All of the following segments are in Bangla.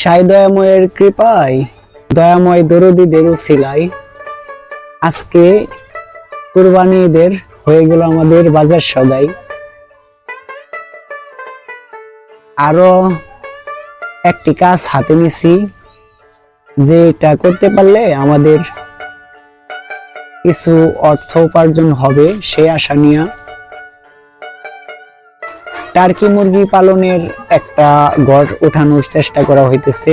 সাই দয়াময়ের কৃপায়, দয়াময় দরদিদের সিলাই। আজকে কুরবানি ঈদের হয়ে গেল আমাদের বাজার সদাই। আরও একটি কাজ হাতে নিছি যে এটা করতে পারলে আমাদের কিছু অর্থ উপার্জন হবে সেই আশা নিয়ে। টার্কি মুরগি পালনের একটা গড় ওঠানোর চেষ্টা করা হইতেছে।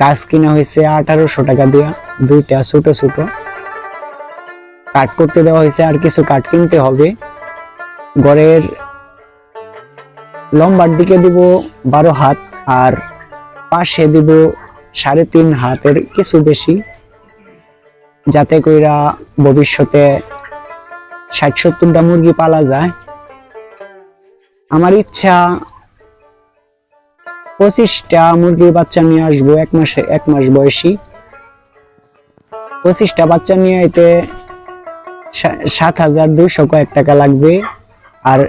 গাছ কিনা হয়েছে আঠারোশো টাকা দিয়া, দুইটা ছোট ছোট। কাট করতে দেওয়া হয়েছে আর কিছু কাঠ কিনতে হবে। গড়ের লম্বার দিকে দিব বারো হাত আর পাশে দিব সাড়ে তিন হাতের কিছু বেশি। যাতে কইরা ভবিষ্যতে ষাট সত্তরটা মুরগি পালা যায়। আমার ইচ্ছা পঁচিশটা মুরগির বাচ্চা নিয়ে আসব, এক মাসে এক মাস বয়সী। পঁচিশটা বাচ্চা নিয়ে এতে সাত হাজার দুইশো কয়েক টাকা লাগবে আর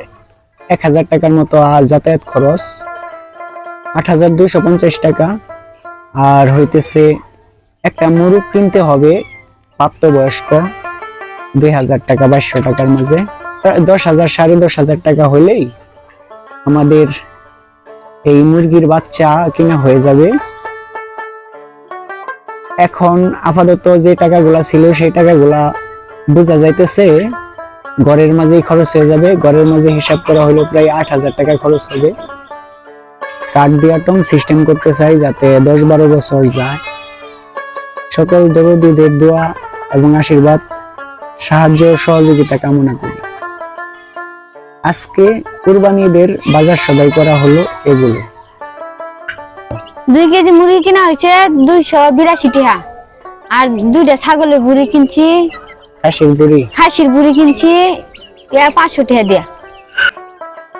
এক হাজার টাকার মতো যাতায়াত খরচ। আট হাজার দুইশো পঞ্চাশ টাকা। আর হইতেছে একটা মুরগ কিনতে হবে প্রাপ্তবয়স্ক দুই হাজার টাকা, বাইশশো টাকার মাঝে। দশ হাজার, সাড়ে দশ হাজার টাকা হলেই আমাদের এই মুরগির বাচ্চা কিনা হয়ে যাবে। এখন আপাতত যে টাকাগুলা ছিল, সেই টাকাগুলা বোঝা যাইতেছে, ঘরের মাঝেই খরচ হয়ে যাবে। ঘরের মাঝে হিসাব করা হলো প্রায় আট হাজার টাকা খরচ হবে। কার্ড দিয়া টম সিস্টেম করতে চাই যাতে দশ বারো বছর যায়। সকল দরদিদের দোয়া এবং আশীর্বাদ, সাহায্য সহযোগিতা কামনা করি। আজকে কুরবানিদের বাজার সদাই করা হলো এগুলো। দুই কেজি মুরগি কিনা হয়েছে দুইশো বিরাশি টাকা। আর দুইটা ছাগলের বুড়ি কিনছি। খাসির বুড়ি খাসির বুড়ি কিনছি পাঁচশো টাকা দিয়া।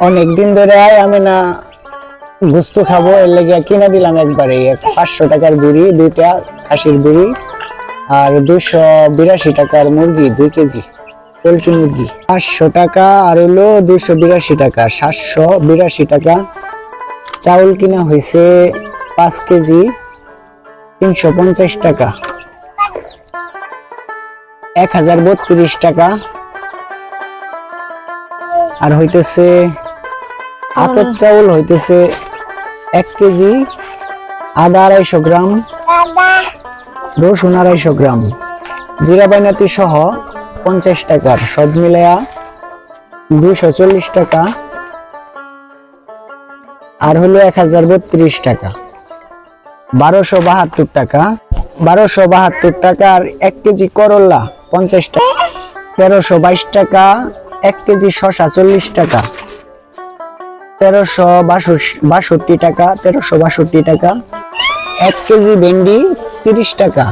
অনেকদিন ধরে আয় আমি না গুস্ত খাব এর লেগে কিনে দিলাম একবারে। পাঁচশো টাকার বুড়ি দুইটা খাসির বুড়ি আর দুশো বিরাশি টাকার মুরগি দুই কেজি। পোলট্রি মুরগি। পাঁচশো টাকা আর হলো দুশো বিরাশি টাকা সাতশো বিরাশি টাকা। চাউল কিনা হয়েছে পাঁচ কেজি তিনশো পঞ্চাশ টাকা। এক হাজার বত্রিশ টাকা। আর হইতেছে আতপ চাউল হইতেছে এক কেজি আদা আড়াইশো গ্রাম রসুন আড়াইশো গ্রাম। জিরা বাইনাতি সহ পঞ্চাশ টাকার সব মিলায়া দুইশো চল্লিশ টাকা। আর হলো এক হাজার বত্রিশ টাকা। বারোশো বাহাত্তর টাকা। বারোশো বাহাত্তর টাকা আর এক কেজি করল্লা পঞ্চাশ টাকা। তেরোশো বাইশ টাকা, এক কেজি শশা চল্লিশ টাকা। তেরোশো বাষট্টি টাকা, তেরোশো বাষট্টি টাকা। এক কেজি ভেন্ডি তিরিশ টাকা।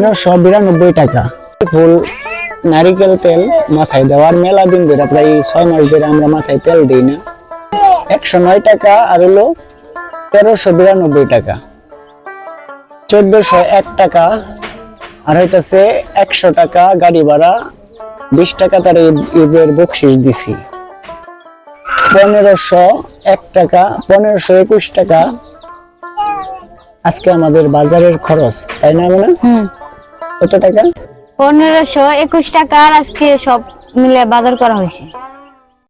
তেরোশো বিরানব্বই টাকা। ফুল, নারিকেল তেল মাথায় দেওয়ার মেলা দিন ধরে প্রায় ছয় মাস ধরে আমরা মাথায় তেল দিই না। একশো নয় টাকা আর হলো তেরোশো বিরানব্বই টাকা। চোদ্দশো এক টাকা আর হইতাছে একশো টাকা গাড়ি ভাড়া। বিশ টাকা তার ঈদ- ঈদের বকশিস দিছি। পনেরোশো এক টাকা, পনেরোশো একুশ টাকা। আজকে আমাদের বাজারের খরচ, তাই না মানে? কত টাকা? পনেরোশো একুশ টাকার আজকে সব মিলে বাজার করা হয়েছে।